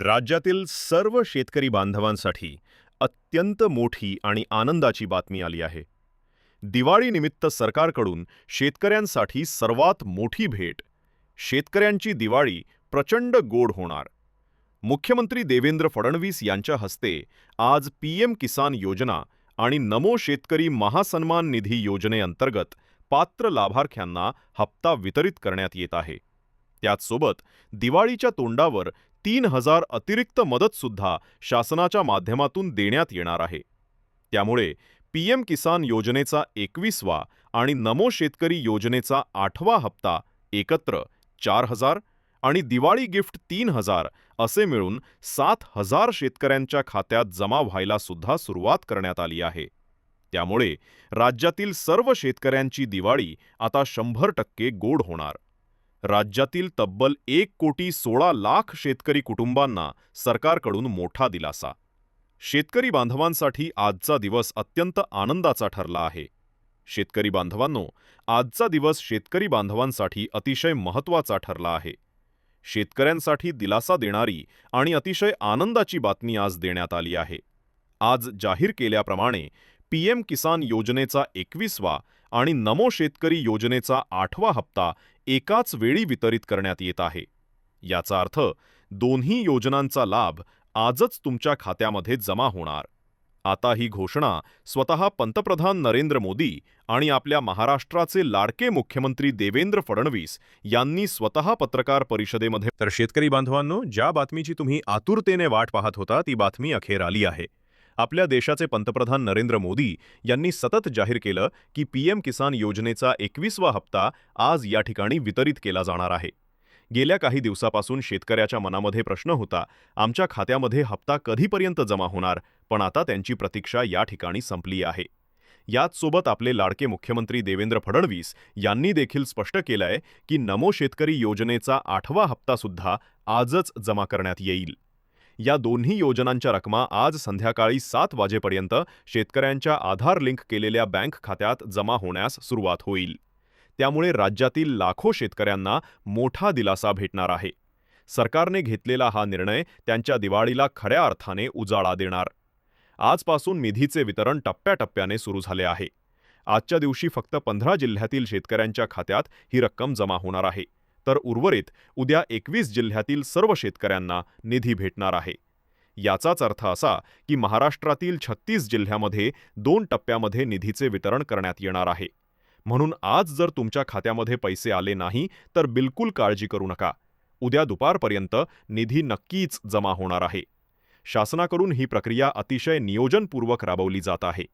राज्यातील सर्व शेतकरी बांधवांसाठी अत्यंत मोठी आणि आनंदाची बातमी आली आहे. दिवाळीनिमित्त सरकारकडून शेतकऱ्यांसाठी सर्वात मोठी भेट शेतकऱ्यांची दिवाळी प्रचंड गोड होणार. मुख्यमंत्री देवेंद्र फडणवीस यांच्या हस्ते आज पीएम किसान योजना आणि नमो शेतकरी महासन्मान निधी योजनेअंतर्गत पात्र लाभार्थ्यांना हप्ता वितरित करण्यात येत आहे. त्याचसोबत दिवाळीच्या तोंडावर तीन हजार अतिरिक्त मदतसुद्धा शासनाच्या माध्यमातून देण्यात येणार आहे. त्यामुळे पीएम किसान योजनेचा एकवीसवा आणि नमो शेतकरी योजनेचा आठवा हप्ता एकत्र चार हजार आणि दिवाळी गिफ्ट तीन हजार असे मिळून सात हजार शेतकऱ्यांच्या खात्यात जमा व्हायला सुद्धा सुरुवात करण्यात आली आहे. त्यामुळे राज्यातील सर्व शेतकऱ्यांची दिवाळी आता शंभर टक्के गोड होणार. राज्यातील तब्बल एक कोटी सोळा लाख शेतकरी कुटुंबांना सरकारकडून मोठा दिलासा. शेतकरी बांधवांसाठी आजचा दिवस अत्यंत आनंदाचा ठरला आहे. शेतकरी बांधवांनो आजचा दिवस शेतकरी बांधवांसाठी अतिशय महत्त्वाचा ठरला आहे. शेतकऱ्यांसाठी दिलासा देणारी आणि अतिशय आनंदाची बातमी आज देण्यात आली आहे. आज जाहीर केल्याप्रमाणे पीएम किसान योजनेचा एकवीसवा आणि नमो शेतकरी योजनेचा आठवा हप्ता एकाच वेळी वितरित करण्यात येत आहे. याचा अर्थ दोन्ही योजनांचा लाभ आजच तुमच्या खात्यामध्ये जमा होणार. आता ही घोषणा स्वतः पंतप्रधान नरेंद्र मोदी आणि आपल्या महाराष्ट्राचे लाडके मुख्यमंत्री देवेंद्र फडणवीस यांनी स्वतः पत्रकार परिषदेमध्ये तर शेतकरी बांधवांनो ज्या बातमीची तुम्ही आतुरतेने वाट पाहत होता ती बातमी अखेर आली आहे. आपल्या देशाचे पंतप्रधान नरेंद्र मोदी यांनी सतत जाहीर केलं की पीएम किसान योजनेचा एकवीसवा हप्ता आज या ठिकाणी वितरित केला जाणार आहे. गेल्या काही दिवसापासून शेतकऱ्याच्या मनामध्ये प्रश्न होता आमच्या खात्यामध्ये हप्ता कधीपर्यंत जमा होणार? पण आता त्यांची प्रतीक्षा या ठिकाणी संपली आहे. याचसोबत आपले लाडके मुख्यमंत्री देवेंद्र फडणवीस यांनी देखील स्पष्ट केलंय की नमो शेतकरी योजनेचा आठवा हप्तासुद्धा आजच जमा करण्यात येईल. या दोन्ही योजनांच्या रकमा आज संध्याकाळी सात वाजेपर्यंत शेतकऱ्यांच्या आधार लिंक केलेल्या बँक खात्यात जमा होण्यास सुरुवात होईल. त्यामुळे राज्यातील लाखो शेतकऱ्यांना मोठा दिलासा भेटणार आहे. सरकारने घेतलेला हा निर्णय त्यांच्या दिवाळीला खऱ्या अर्थाने उजाळा देणार. आजपासून निधीचे वितरण टप्प्याटप्प्याने सुरू झाले आहे. आजच्या दिवशी फक्त पंधरा जिल्ह्यातील शेतकऱ्यांच्या खात्यात ही रक्कम जमा होणार आहे. तर उर्वरित उद्या एकवीस जिल्ह्यातील सर्व शेतकऱ्यांना निधी भेटणार आहे. याचाच अर्थ असा की महाराष्ट्रातील छत्तीस जिल्ह्यामध्ये दोन टप्प्यामध्ये निधीचे वितरण करण्यात येणार आहे. म्हणून आज जर तुमच्या खात्यामध्ये पैसे आले नाही तर बिलकुल काळजी करू नका. उद्या दुपारपर्यंत निधी नक्कीच जमा होणार आहे. शासनाकडून ही प्रक्रिया अतिशय नियोजनपूर्वक राबवली जात आहे.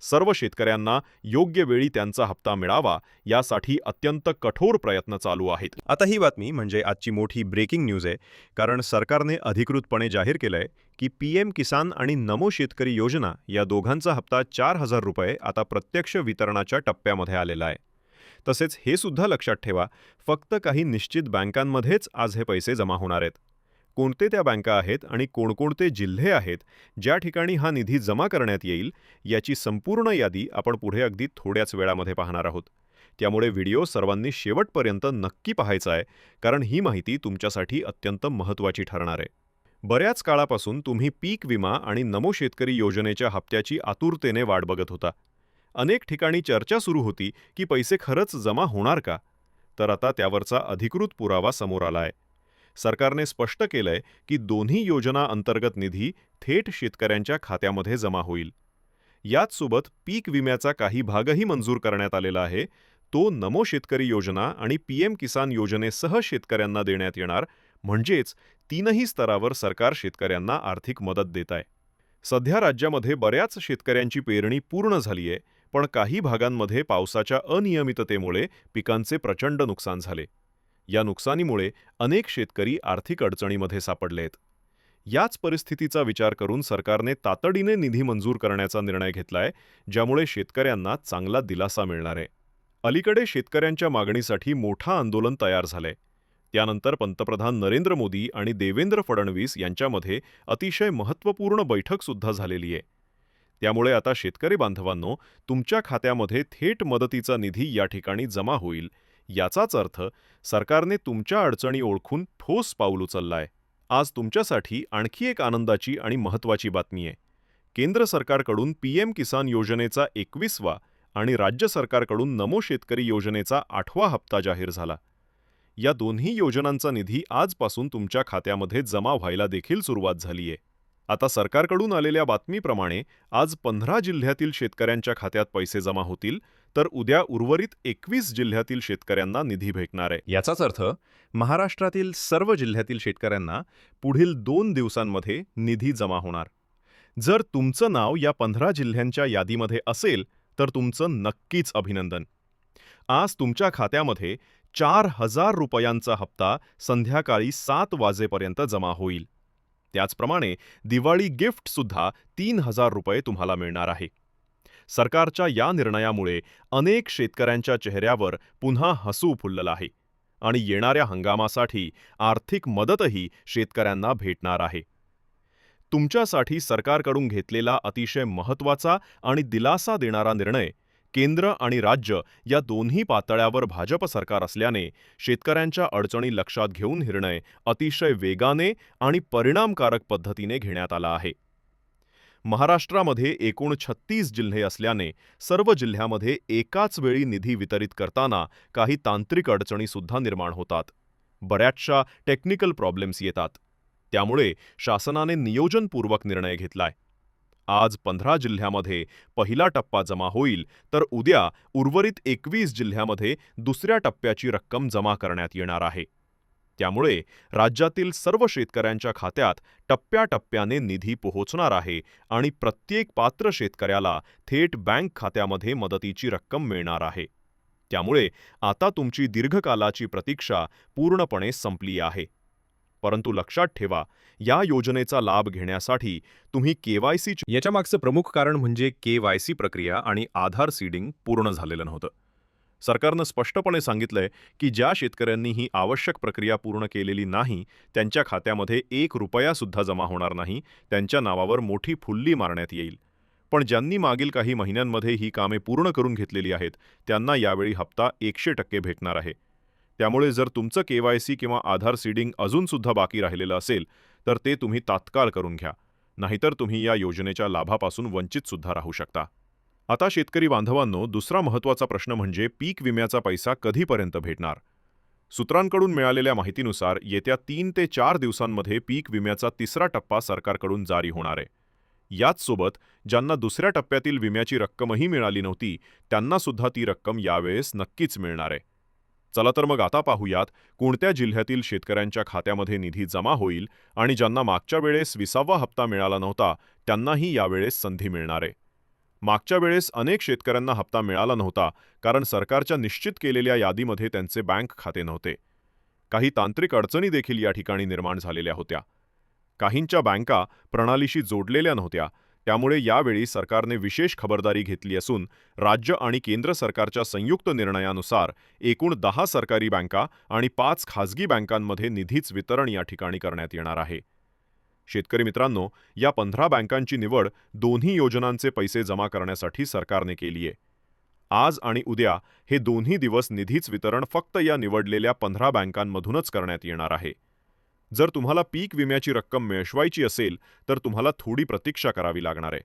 सर्व शेतकऱ्यांना योग्य वेळी त्यांचा हप्ता मिळावा यासाठी अत्यंत कठोर प्रयत्न चालू आहेत. आता ही बातमी म्हणजे आजची मोठी ब्रेकिंग न्यूज आहे. कारण सरकारने अधिकृतपणे जाहीर केलंय की पीएम किसान आणि नमो शेतकरी योजना या दोघांचा हप्ता चार हजार रुपये आता प्रत्यक्ष वितरणाच्या टप्प्यामध्ये आलेला आहे. तसेच हे सुद्धा लक्षात ठेवा फक्त काही निश्चित बँकांमध्येच आज हे पैसे जमा होणार आहेत. कोणते त्या बँका आहेत आणि कोणकोणते जिल्हे आहेत ज्या ठिकाणी हा निधी जमा करण्यात येईल याची संपूर्ण यादी आपण पुढे अगदी थोड्याच वेळामध्ये पाहणार आहोत. त्यामुळे व्हिडिओ सर्वांनी शेवटपर्यंत नक्की पाहायचा आहे कारण ही माहिती तुमच्यासाठी अत्यंत महत्त्वाची ठरणार आहे. बऱ्याच काळापासून तुम्ही पीक विमा आणि नमो शेतकरी योजनेच्या हप्त्याची आतुरतेने वाट बघत होता. अनेक ठिकाणी चर्चा सुरू होती की पैसे खरंच जमा होणार का? तर आता त्यावरचा अधिकृत पुरावा समोर आला आहे. सरकारने स्पष्ट केलंय की दोन्ही योजना अंतर्गत निधी थेट शेतकऱ्यांच्या खात्यामध्ये जमा होईल. याचसोबत पीक विम्याचा काही भागही मंजूर करण्यात आलेला आहे. तो नमो शेतकरी योजना आणि पीएम किसान योजनेसह शेतकऱ्यांना देण्यात येणार म्हणजेच तीनही स्तरावर सरकार शेतकऱ्यांना आर्थिक मदत देत आहे सध्या राज्यामध्ये बऱ्याच शेतकऱ्यांची पेरणी पूर्ण झाली आहे पण काही भागांमध्ये पावसाच्या अनियमिततेमुळे पिकांचे प्रचंड नुकसान झाले. या नुकसानीमुळे अनेक शेतकरी आर्थिक अडचणीमध्ये सापडलेत. याच परिस्थितीचा विचार करून सरकारने तातडीने निधी मंजूर करण्याचा निर्णय घेतलाय ज्यामुळे शेतकऱ्यांना चांगला दिलासा मिळणार. आहे अलीकडे शेतकऱ्यांच्या मागणीसाठी मोठं आंदोलन तयार झालंय. त्यानंतर पंतप्रधान नरेंद्र मोदी आणि देवेंद्र फडणवीस यांच्यामध्ये अतिशय महत्त्वपूर्ण बैठक सुद्धा झालेली आहे. त्यामुळे आता शेतकरी बांधवांनो तुमच्या खात्यामध्ये थेट मदतीचा निधी या ठिकाणी जमा होईल. याचाच अर्थ सरकारने तुमच्या अडचणी ओळखून ठोस पाऊल उचललाय. आज तुमच्यासाठी आणखी एक आनंदाची आणि महत्त्वाची बातमी आहे. केंद्र सरकारकडून पी एम किसान योजनेचा एकवीसवा आणि राज्य सरकारकडून नमो शेतकरी योजनेचा आठवा हप्ता जाहीर झाला. या दोन्ही योजनांचा निधी आजपासून तुमच्या खात्यामध्ये जमा व्हायला देखील सुरुवात झालीय आता सरकारकडून आलेल्या बातमीप्रमाणे आज पंधरा जिल्ह्यातील शेतकऱ्यांच्या खात्यात पैसे जमा होतील तर उद्या उर्वरित एकवीस जिल्ह्यातील शेतकऱ्यांना निधी भेटणार आहे. याचाच अर्थ महाराष्ट्रातील सर्व जिल्ह्यातील शेतकऱ्यांना पुढील दोन दिवसांमध्ये निधी जमा होणार. जर तुमचं नाव या पंधरा जिल्ह्यांच्या यादीमध्ये असेल तर तुमचं नक्कीच अभिनंदन. आज तुमच्या खात्यामध्ये चार हजार रुपयांचा हप्ता संध्याकाळी सात वाजेपर्यंत जमा होईल. त्याचप्रमाणे दिवाळी गिफ्टसुद्धा तीन हजार रुपये तुम्हाला मिळणार आहे. सरकारच्या या निर्णयामुळे अनेक शेतकऱ्यांच्या चेहऱ्यावर पुन्हा हसू फुललं आहे आणि येणाऱ्या हंगामासाठी आर्थिक मदतही शेतकऱ्यांना भेटणार आहे. तुमच्यासाठी सरकारकडून घेतलेला अतिशय महत्त्वाचा आणि दिलासा देणारा निर्णय केंद्र आणि राज्य या दोन्ही पातळ्यावर भाजप सरकार असल्याने शेतकऱ्यांच्या अडचणी लक्षात घेऊन निर्णय अतिशय वेगाने आणि परिणामकारक पद्धतीने घेण्यात आला आहे. महाराष्ट्रामध्ये एकूण छत्तीस जिल्हे असल्याने सर्व जिल्ह्यामध्ये एकाच वेळी निधी वितरित करताना काही तांत्रिक अडचणीसुद्धा निर्माण होतात. बऱ्याचशा टेक्निकल प्रॉब्लेम्स येतात. त्यामुळे शासनाने नियोजनपूर्वक निर्णय घेतलाय. आज पंधरा जिल्ह्यामध्ये पहिला टप्पा जमा होईल तर उद्या उर्वरित एकवीस जिल्ह्यामध्ये दुसऱ्या टप्प्याची रक्कम जमा करण्यात येणार आहे. त्यामुळे राज्यातील सर्व शेतकऱ्यांच्या खात्यात टप्प्याटप्प्याने निधी पोहोचणार आहे आणि प्रत्येक पात्र शेतकऱ्याला थेट बँक खात्यामध्ये मदतीची रक्कम मिळणार आहे. त्यामुळे आता तुमची दीर्घकालाची प्रतीक्षा पूर्णपणे संपली आहे. परंतु लक्षात ठेवा या योजनेचा लाभ घेण्यासाठी तुम्ही केवायसी याच्या मागचं प्रमुख कारण म्हणजे केवायसी प्रक्रिया आणि आधार सीडिंग पूर्ण झालेलं नव्हतं. सरकारनं स्पष्टपणे सांगितलंय की ज्या शेतकऱ्यांनी ही आवश्यक प्रक्रिया पूर्ण केलेली नाही त्यांच्या खात्यामध्ये एक रुपयासुद्धा जमा होणार नाही त्यांच्या नावावर मोठी फुल्ली मारण्यात येईल. पण ज्यांनी मागील काही महिन्यांमध्ये ही कामे पूर्ण करून घेतलेली आहेत त्यांना यावेळी हप्ता एकशे टक्के भेटणार आहे. त्यामुळे जर तुमचं केवायसी किंवा आधार सीडिंग अजूनसुद्धा बाकी राहिलेलं असेल तर ते तुम्ही तात्काळ करून घ्या. नाहीतर तुम्ही या योजनेच्या लाभापासून वंचितसुद्धा राहू शकता. आता शेतकरी बांधवांनो दुसरा महत्त्वाचा प्रश्न म्हणजे पीक विम्याचा पैसा कधीपर्यंत भेटणार? सूत्रांकडून मिळालेल्या माहितीनुसार येत्या तीन ते चार दिवसांमध्ये पीक विम्याचा तिसरा टप्पा सरकारकडून जारी होणार आहे. याचसोबत ज्यांना दुसऱ्या टप्प्यातील विम्याची रक्कमही मिळाली नव्हती त्यांनासुद्धा ती रक्कम यावेळेस नक्कीच मिळणार आहे. चला तर मग आता पाहूयात कोणत्या जिल्ह्यातील शेतकऱ्यांच्या खात्यामध्ये निधी जमा होईल आणि ज्यांना मागच्या वेळेस विसावा हप्ता मिळाला नव्हता त्यांनाही यावेळेस संधी मिळणार आहे. मागच्या वेळेस अनेक शेतकऱ्यांना हप्ता मिळाला नव्हता कारण सरकारच्या निश्चित केलेल्या यादीमध्ये त्यांचे बँक खाते नव्हते. काही तांत्रिक अडचणी देखील या ठिकाणी निर्माण झालेल्या होत्या. काहींच्या बँका प्रणालीशी जोडलेल्या नव्हत्या त्यामुळे यावेळी सरकारने विशेष खबरदारी घेतली असून राज्य आणि केंद्र सरकारच्या संयुक्त निर्णयानुसार एकूण दहा सरकारी बँका आणि पाच खासगी बँकांमध्ये निधीच वितरण या ठिकाणी करण्यात येणार आहे. शेतकरी मित्रांनो या पंधरा बँकांची निवड दोन्ही योजनांचे पैसे जमा करण्यासाठी सरकारने केली आहे. आज आणि उद्या हे दोन्ही दिवस निधीच वितरण फक्त या निवडलेल्या पंधरा बँकांमधूनच करण्यात येणार आहे. जर तुम्हाला पीक विम्याची रक्कम मिळवायची असेल तर तुम्हाला थोडी प्रतीक्षा करावी लागणार आहे.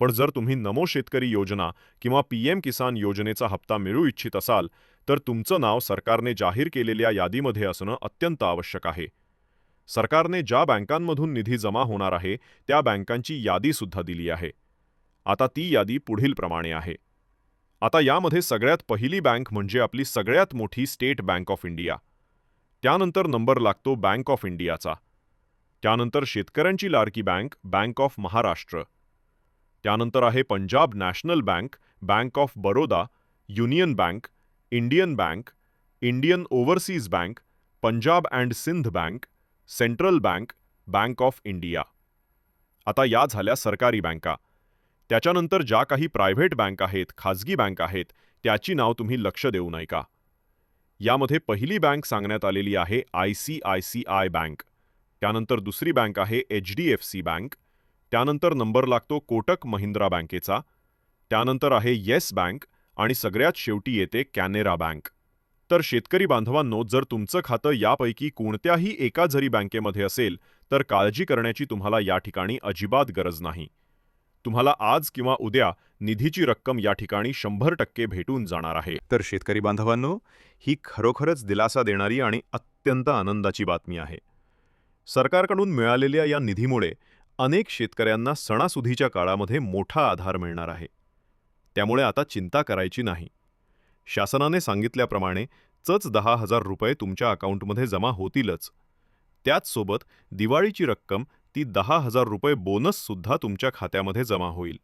पण जर तुम्ही नमो शेतकरी योजना किंवा पी एम किसान योजनेचा हप्ता मिळू इच्छित असाल तर तुमचं नाव सरकारने जाहीर केलेल्या यादीमध्ये असणं अत्यंत आवश्यक आहे. सरकारने ज्या बँकांमधून निधी जमा होणार आहे त्या बँकांची यादीसुद्धा दिली आहे. आता ती यादी पुढीलप्रमाणे आहे. आता यामध्ये सगळ्यात पहिली बँक म्हणजे आपली सगळ्यात मोठी स्टेट बँक ऑफ इंडिया. त्यानंतर नंबर लागतो बँक ऑफ इंडियाचा. त्यानंतर शेतकऱ्यांची लाडकी बँक बँक ऑफ महाराष्ट्र. त्यानंतर आहे Punjab National Bank Bank of Baroda Union Bank Indian Bank Indian Overseas Bank Punjab and Sind Bank Central Bank Bank of India. आता या झाल्या सरकारी बँका. त्याच्यानंतर ज्या काही प्रायव्हेट बँक आहेत खाजगी बँक आहेत त्याची नाव तुम्ही लक्ष देऊ नये का यामध्ये पहिली बँक सांगण्यात आलेली आहे I C I C I Bank. त्यानंतर दुसरी बँक आहे H D F C Bank. त्यानंतर नंबर लागतो कोटक महिंद्रा बँकेचा. त्यानंतर आहे येस बँक आणि सगळ्यात शेवटी येते कॅनेरा बँक. तर शेतकरी बांधवांनो जर तुमचं खातं यापैकी कोणत्याही एका जरी बँकेमध्ये असेल तर काळजी करण्याची तुम्हाला या ठिकाणी अजिबात गरज नाही. तुम्हाला आज किंवा उद्या निधीची रक्कम या ठिकाणी शंभर टक्के भेटून जाणार आहे. तर शेतकरी बांधवांनो ही खरोखरच दिलासा देणारी आणि अत्यंत आनंदाची बातमी आहे. सरकारकडून मिळालेल्या या निधीमुळे अनेक शेतकऱ्यांना सणासुदीच्या काळामध्ये मोठा आधार मिळणार आहे. त्यामुळे आता चिंता करायची नाही. शासनाने सांगितल्याप्रमाणे चच दहा हजार रुपये तुमच्या अकाउंटमध्ये जमा होतीलच. त्याचसोबत दिवाळीची रक्कम ती दहा हजार रुपये बोनससुद्धा तुमच्या खात्यामध्ये जमा होईल.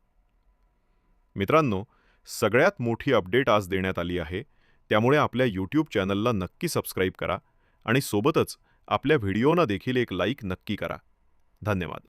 मित्रांनो सगळ्यात मोठी अपडेट आज देण्यात आली आहे. त्यामुळे आपल्या यूट्यूब चॅनलला नक्की सबस्क्राईब करा आणि सोबतच आपल्या व्हिडिओना देखील एक लाईक नक्की करा. धन्यवाद.